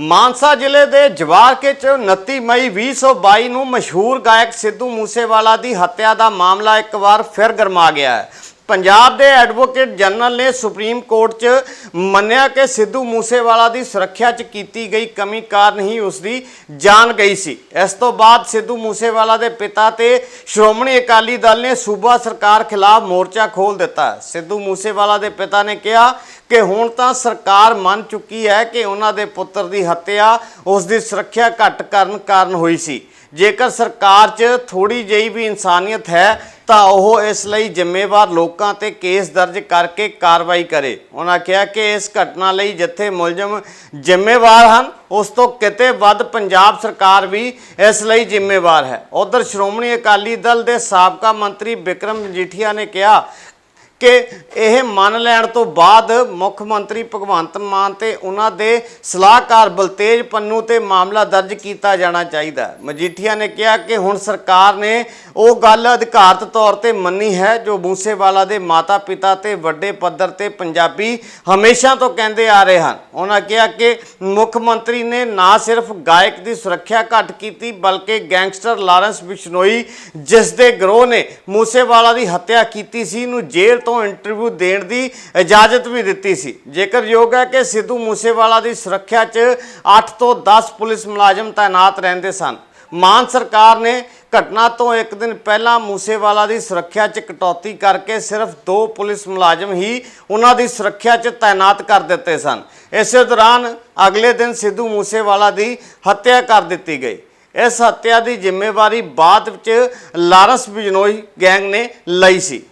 ਮਾਨਸਾ ਜ਼ਿਲ੍ਹੇ ਦੇ ਜਵਾਰਕੇ ਚ 29 ਮਈ 2022 ਨੂੰ ਮਸ਼ਹੂਰ ਗਾਇਕ ਸਿੱਧੂ ਮੂਸੇਵਾਲਾ ਦੀ ਹੱਤਿਆ ਦਾ ਮਾਮਲਾ ਇੱਕ ਵਾਰ ਫਿਰ ਗਰਮਾ ਗਿਆ ਹੈ। ਪੰਜਾਬ ਦੇ ਐਡਵੋਕੇਟ ਜਨਰਲ ਨੇ ਸੁਪਰੀਮ ਕੋਰਟ 'ਚ ਮੰਨਿਆ ਕਿ ਸਿੱਧੂ ਮੂਸੇਵਾਲਾ ਦੀ ਸੁਰੱਖਿਆ 'ਚ ਕੀਤੀ ਗਈ ਕਮੀ ਕਾਰਨ ਹੀ ਉਸ ਦੀ ਜਾਨ ਗਈ ਸੀ। ਇਸ ਤੋਂ ਬਾਅਦ ਸਿੱਧੂ ਮੂਸੇਵਾਲਾ ਦੇ ਪਿਤਾ ਤੇ ਸ਼੍ਰੋਮਣੀ ਅਕਾਲੀ ਦਲ ਨੇ ਸੂਬਾ ਸਰਕਾਰ ਖਿਲਾਫ ਮੋਰਚਾ ਖੋਲ ਦਿੱਤਾ। ਸਿੱਧੂ ਮੂਸੇਵਾਲਾ ਦੇ ਪਿਤਾ ਨੇ ਕਿਹਾ ਕਿ ਹੁਣ ਤਾਂ ਸਰਕਾਰ ਮੰਨ ਚੁੱਕੀ ਹੈ ਕਿ ਉਹਨਾਂ ਦੇ ਪੁੱਤਰ ਦੀ ਹੱਤਿਆ ਉਸ ਦੀ ਸੁਰੱਖਿਆ ਘੱਟ ਕਰਨ ਕਾਰਨ ਹੋਈ ਸੀ। ਜੇਕਰ ਸਰਕਾਰ 'ਚ ਥੋੜੀ ਜਿਹੀ ਵੀ ਇਨਸਾਨੀਅਤ ਹੈ, ਤਾਂ ਉਹ ਇਸ ਲਈ ਜ਼ਿੰਮੇਵਾਰ ਲੋਕਾਂ ਤੇ ਕੇਸ ਦਰਜ ਕਰਕੇ ਕਾਰਵਾਈ ਕਰੇ। ਉਹਨਾਂ ਕਿਹਾ ਕਿ ਇਸ ਘਟਨਾ ਲਈ ਜਿੱਥੇ ਮੁਲਜ਼ਮ ਜ਼ਿੰਮੇਵਾਰ ਹਨ, ਉਸ ਤੋਂ ਕਿਤੇ ਵੱਧ ਪੰਜਾਬ ਸਰਕਾਰ ਵੀ ਇਸ ਲਈ ਜ਼ਿੰਮੇਵਾਰ ਹੈ। ਉਧਰ ਸ਼੍ਰੋਮਣੀ ਅਕਾਲੀ ਦਲ ਦੇ ਸਾਬਕਾ ਮੰਤਰੀ ਵਿਕਰਮ ਮਜੀਠੀਆ ਨੇ ਕਿਹਾ ਕਿ ਇਹ ਮੰਨ ਲੈਣ ਤੋਂ ਬਾਅਦ ਮੁੱਖ ਮੰਤਰੀ ਭਗਵੰਤ ਮਾਨ ਤੇ ਉਹਨਾਂ ਦੇ ਸਲਾਹਕਾਰ ਬਲਤੇਜ ਪੰਨੂ ਤੇ ਮਾਮਲਾ ਦਰਜ ਕੀਤਾ ਜਾਣਾ ਚਾਹੀਦਾ। ਮਜੀਠੀਆ ਨੇ ਕਿਹਾ ਕਿ ਹੁਣ ਸਰਕਾਰ ਨੇ ਉਹ ਗੱਲ ਅਧਿਕਾਰਤ ਤੌਰ ਤੇ ਮੰਨੀ ਹੈ, ਜੋ ਮੂਸੇਵਾਲਾ ਦੇ ਮਾਤਾ-ਪਿਤਾ ਤੇ ਵੱਡੇ ਪੱਧਰ ਤੇ ਪੰਜਾਬੀ ਹਮੇਸ਼ਾ ਤੋਂ ਕਹਿੰਦੇ ਆ ਰਹੇ ਹਨ। ਉਹਨਾਂ ਕਿਹਾ ਕਿ ਮੁੱਖ ਮੰਤਰੀ ਨੇ ਨਾ ਸਿਰਫ ਗਾਇਕ ਦੀ ਸੁਰੱਖਿਆ ਘੱਟ ਕੀਤੀ, ਬਲਕਿ ਗੈਂਗਸਟਰ ਲਾਰੈਂਸ ਬਿਸ਼ਨੋਈ, ਜਿਸ ਦੇ ਗਰੋਹ ਨੇ ਮੂਸੇਵਾਲਾ ਦੀ ਹੱਤਿਆ ਕੀਤੀ ਸੀ, ਨੂੰ ਜੇਲ੍ਹ ਤੋਂ ਇੰਟਰਵਿਊ ਦੇਣ ਦੀ ਇਜਾਜ਼ਤ ਵੀ ਦਿੱਤੀ ਸੀ। ਜੇਕਰ ਯੋਗ ਹੈ ਕਿ ਸਿੱਧੂ ਮੂਸੇਵਾਲਾ ਦੀ ਸੁਰੱਖਿਆ 'ਚ 8 ਤੋਂ 10 ਪੁਲਿਸ ਮੁਲਾਜ਼ਮ ਤਾਇਨਾਤ ਰਹਿੰਦੇ ਸਨ। ਮਾਨ ਸਰਕਾਰ ਨੇ ਘਟਨਾ ਤੋਂ ਇੱਕ ਦਿਨ ਪਹਿਲਾਂ ਮੂਸੇਵਾਲਾ ਦੀ ਸੁਰੱਖਿਆ 'ਚ ਕਟੌਤੀ ਕਰਕੇ ਸਿਰਫ ਦੋ ਪੁਲਿਸ ਮੁਲਾਜ਼ਮ ਹੀ ਉਹਨਾਂ ਦੀ ਸੁਰੱਖਿਆ 'ਚ ਤਾਇਨਾਤ ਕਰ ਦਿੱਤੇ ਸਨ। ਇਸੇ ਦੌਰਾਨ ਅਗਲੇ ਦਿਨ ਸਿੱਧੂ ਮੂਸੇਵਾਲਾ ਦੀ ਹੱਤਿਆ ਕਰ ਦਿੱਤੀ ਗਈ। ਇਸ ਹੱਤਿਆ ਦੀ ਜ਼ਿੰਮੇਵਾਰੀ ਬਾਅਦ ਵਿੱਚ ਲਾਰੈਂਸ ਬਿਜਨੋਈ ਗੈਂਗ ਨੇ ਲਈ ਸੀ।